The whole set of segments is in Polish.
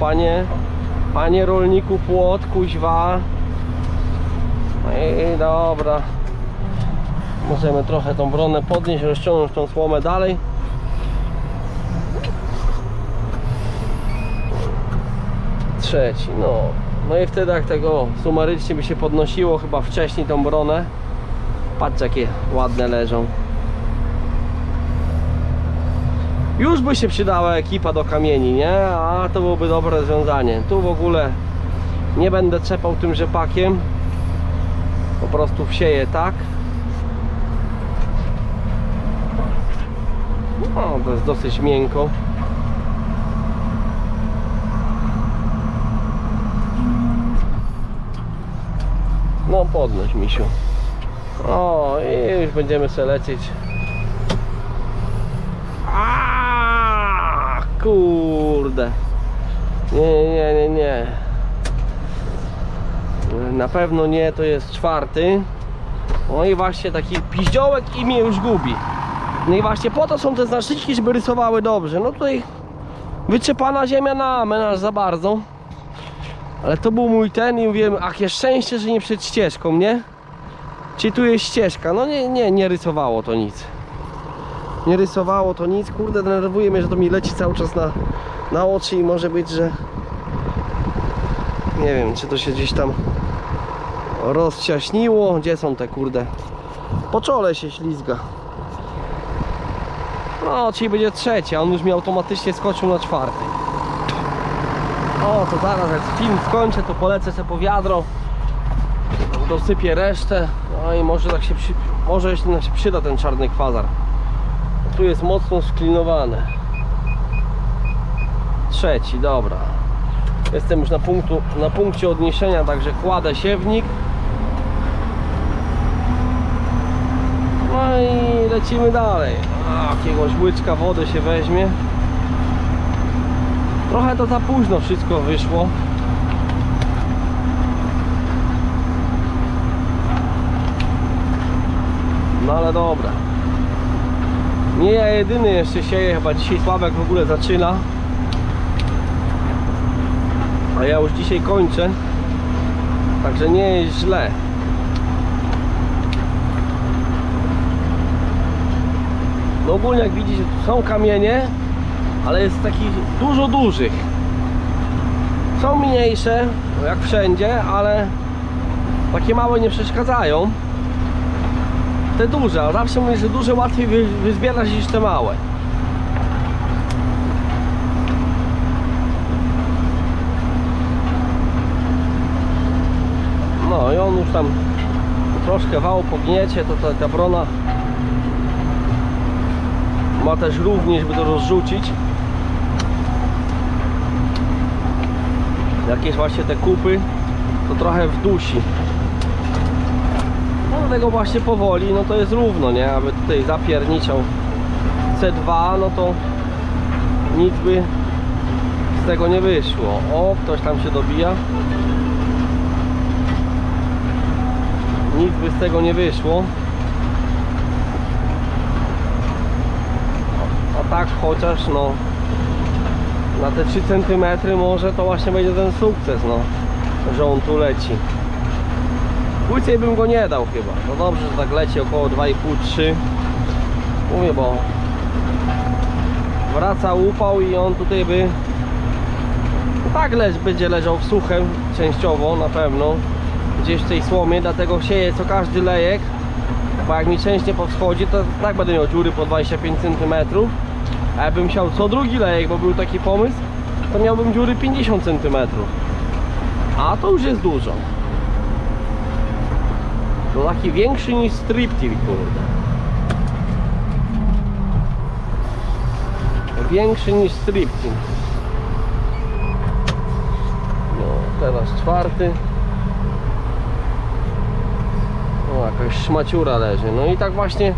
Panie, panie rolniku płot, kuźwa. No i dobra. Możemy trochę tą bronę podnieść, rozciągnąć tą słomę dalej. Trzeci, no. No i wtedy jak tego sumarycznie by się podnosiło chyba wcześniej tą bronę. Patrz jakie ładne leżą. Już by się przydała ekipa do kamieni, nie? A to byłoby dobre rozwiązanie. Tu w ogóle nie będę trzepał tym rzepakiem. Po prostu wsieję tak. No, to jest dosyć miękko. No podnoś misiu. O, i już będziemy sobie lecieć. A kurde. Nie, nie, nie, nie. Na pewno nie, to jest czwarty. No i właśnie taki piździołek i mnie już gubi. No i właśnie po to są te znaczniki, żeby rysowały dobrze. No tutaj wyczepana ziemia na menaż za bardzo. Ale to był mój ten i mówiłem, jakie szczęście, że nie przed ścieżką, nie? Czy tu jest ścieżka? No nie, nie, nie rysowało to nic. Nie rysowało to nic, kurde, denerwuje mnie, że to mi leci cały czas na, na oczy i może być, że nie wiem, czy to się gdzieś tam rozciaśniło. Gdzie są te kurde? Po czole się ślizga. No, czyli będzie trzeci, a on już mi automatycznie skoczył na czwarty. O, to zaraz jak film skończę, to polecę sobie po wiadro. Dosypię resztę. No i może tak się, może jeśli nam się przyda ten czarny kwazar. Tu jest mocno sklinowane. Trzeci, dobra. Jestem już na, punktu, na punkcie odniesienia, także kładę siewnik. No i lecimy dalej. A, jakiegoś łyczka wody się weźmie. Trochę to za późno wszystko wyszło. No ale dobra. Nie ja jedyny jeszcze sieję, chyba dzisiaj Sławek w ogóle zaczyna. A ja już dzisiaj kończę. Także nie jest źle. No ogólnie jak widzicie są kamienie, ale jest takich dużo dużych. Są mniejsze, jak wszędzie, ale takie małe nie przeszkadzają. Te duże, a zawsze mówię, że duże łatwiej wy, wyzbierać niż te małe. No i on już tam troszkę wał pogniecie, to ta, ta brona ma też równie, żeby to rozrzucić. Jakieś właśnie te kupy to trochę wdusi. No dlatego właśnie powoli, no to jest równo, nie? Aby tutaj zapierniczał C2, no to nic by z tego nie wyszło. O, ktoś tam się dobija. Nic by z tego nie wyszło. A tak chociaż no na te 3 cm może to właśnie będzie ten sukces, no że on tu leci. Krócej bym go nie dał chyba. No dobrze, że tak leci około 2,5-3. Mówię, bo wraca upał i on tutaj by tak leż, będzie leżał w suchem częściowo na pewno gdzieś w tej słomie, dlatego sieję co każdy lejek bo jak mi część nie powschodzi to tak będę miał dziury po 25 cm a jakbym chciał co drugi lejek, bo był taki pomysł to miałbym dziury 50 cm a to już jest dużo to taki większy niż striptil, kurde. Większy niż striptil. No, teraz czwarty. O, jakaś szmaciura leży. No i tak właśnie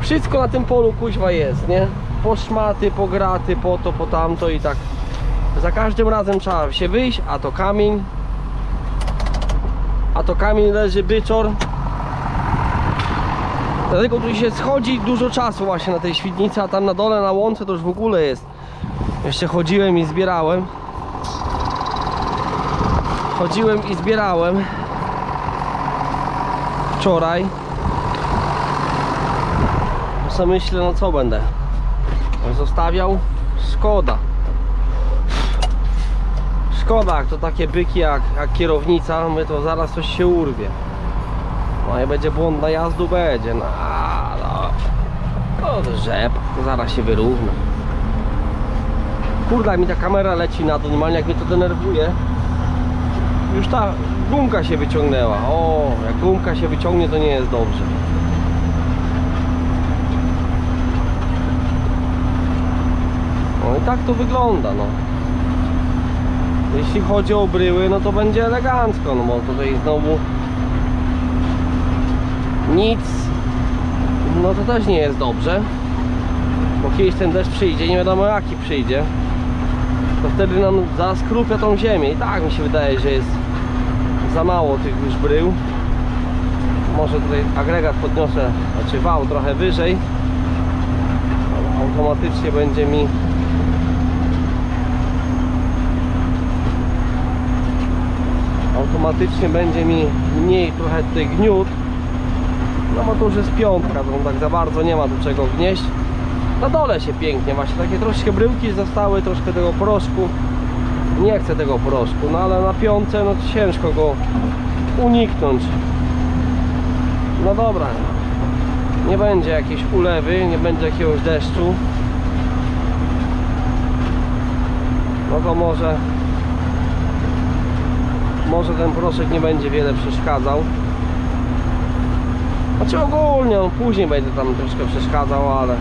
wszystko na tym polu kuźwa jest, nie? Po szmaty, po graty, po to, po tamto i tak za każdym razem trzeba się wyjść, a to kamień a to kamień leży byczor dlatego tu się schodzi dużo czasu właśnie na tej świdnicy a tam na dole na łące to już w ogóle jest jeszcze chodziłem i zbierałem chodziłem i zbierałem wczoraj. To sobie myślę, no co będę zostawiał? Szkoda. Szkoda, jak to takie byki jak, jak kierownica, my to zaraz coś się urwie. No i będzie błąd na jazdu, będzie. No, no. no rzep, zaraz się wyrówna. Kurde, mi ta kamera leci na dół, normalnie jak mnie to denerwuje. Już ta gumka się wyciągnęła. O, jak gumka się wyciągnie, to nie jest dobrze. No i tak to wygląda, no. Jeśli chodzi o bryły, no to będzie elegancko, no bo tutaj znowu nic, no to też nie jest dobrze. Bo kiedyś ten deszcz przyjdzie, nie wiadomo jaki przyjdzie. To wtedy nam zaskrupia tą ziemię i tak mi się wydaje, że jest za mało tych już brył. Może tutaj agregat podniosę, znaczy wał trochę wyżej. Automatycznie będzie mi automatycznie będzie mi mniej trochę tutaj gniót. No bo to już jest piątka, to tak za bardzo nie ma tu czego wnieść. Na dole się pięknie właśnie, takie troszkę bryłki zostały, troszkę tego proszku. Nie chcę tego proszku, no ale na piątce no ciężko go uniknąć. No dobra nie będzie jakiejś ulewy, nie będzie jakiegoś deszczu. No to może może ten proszek nie będzie wiele przeszkadzał. Znaczy ogólnie, on później będzie tam troszkę przeszkadzał, ale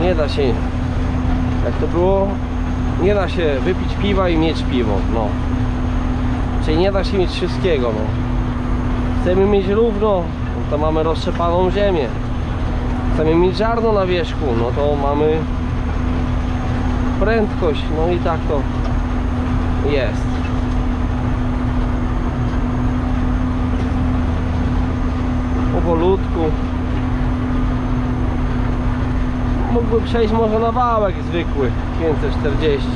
nie da się jak to było nie da się wypić piwa i mieć piwo, no. Czyli nie da się mieć wszystkiego, no. Chcemy mieć równo, no to mamy roztrzepaną ziemię. Chcemy mieć ziarno na wierzchu, no to mamy prędkość, no i tak to jest. Powolutku. Mógłby przejść może na wałek zwykły 540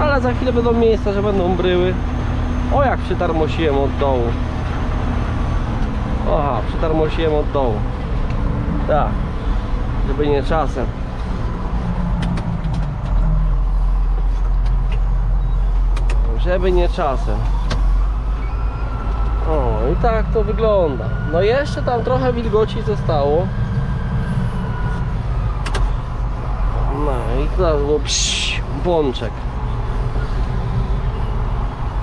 ale za chwilę będą miejsca, że będą bryły. O jak przytarmosiłem od dołu. Aha, przytarmosiłem od dołu. Tak żeby nie czasem żeby nie czasem. O i tak to wygląda. No jeszcze tam trochę wilgoci zostało. No i teraz było psz, błączek.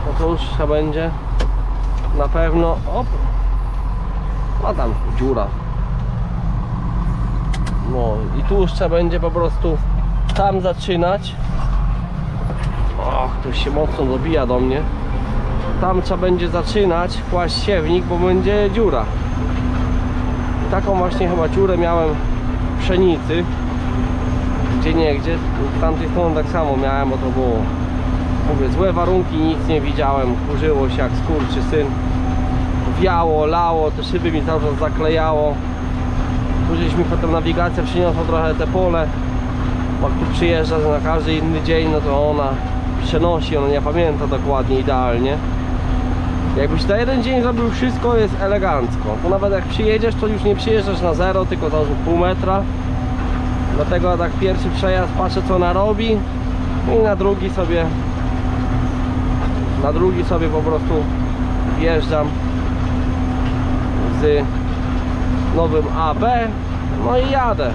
No to już trzeba będzie na pewno op a tam dziura. No i tu już trzeba będzie po prostu tam zaczynać och, ktoś się mocno dobija do mnie. Tam trzeba będzie zaczynać kłaść siewnik, bo będzie dziura. I taką właśnie chyba dziurę miałem w pszenicy. Gdzie nie gdzie? W tamtej stronie tak samo miałem, bo to było mówię, złe warunki, nic nie widziałem. Kurzyło się jak skurczy syn. Wiało, lało, te szyby mi cały czas zaklejało. Tu gdzieś mi potem nawigacja przyniosła trochę te pole. Jak tu przyjeżdża na każdy inny dzień, no to ona przenosi, ona nie pamięta dokładnie idealnie Jakbyś na jeden dzień zrobił wszystko, jest elegancko. Bo nawet jak przyjedziesz, to już nie przyjeżdżasz na zero, tylko załóżmy pół metra. Dlatego tak pierwszy przejazd patrzę co ona robi i na drugi sobie na drugi sobie po prostu wjeżdżam z nowym AB no i jadę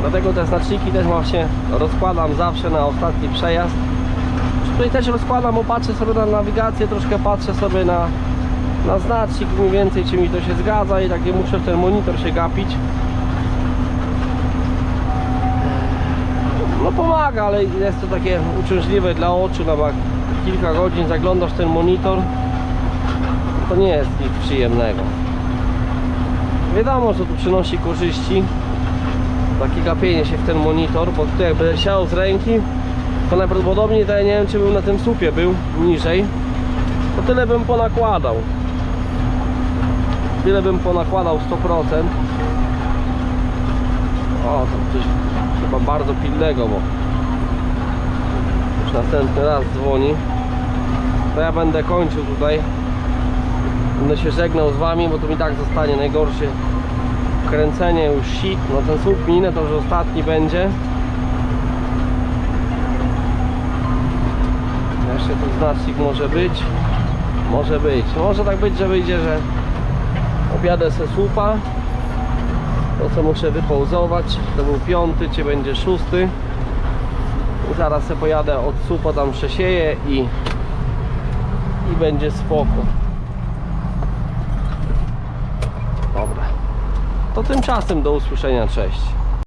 dlatego te znaczniki też właśnie rozkładam zawsze na ostatni przejazd Tutaj też rozkładam, bo patrzę sobie na nawigację, troszkę patrzę sobie na, na znacznik mniej więcej, czy mi to się zgadza i tak nie muszę w ten monitor się gapić. No pomaga, ale jest to takie uciążliwe dla oczu, no bo kilka godzin zaglądasz ten monitor, to nie jest nic przyjemnego. Wiadomo, że to przynosi korzyści, takie gapienie się w ten monitor, bo tutaj jak będę siał z ręki, to najprawdopodobniej to ja nie wiem czy bym na tym słupie był niżej to tyle bym ponakładał tyle bym ponakładał 100% O, to coś chyba bardzo pilnego, bo już następny raz dzwoni. To ja będę kończył tutaj. Będę się żegnał z wami, bo to mi tak zostanie najgorsze kręcenie już sik. No ten słup minę to już ostatni będzie. Jeszcze tu znacznik może być. Może być. Może tak być, że wyjdzie, że objadę se słupa. To co muszę wypauzować. To był piąty, czy będzie szósty. I zaraz se pojadę od słupa tam przesieję i i będzie spoko. To tymczasem do usłyszenia, cześć.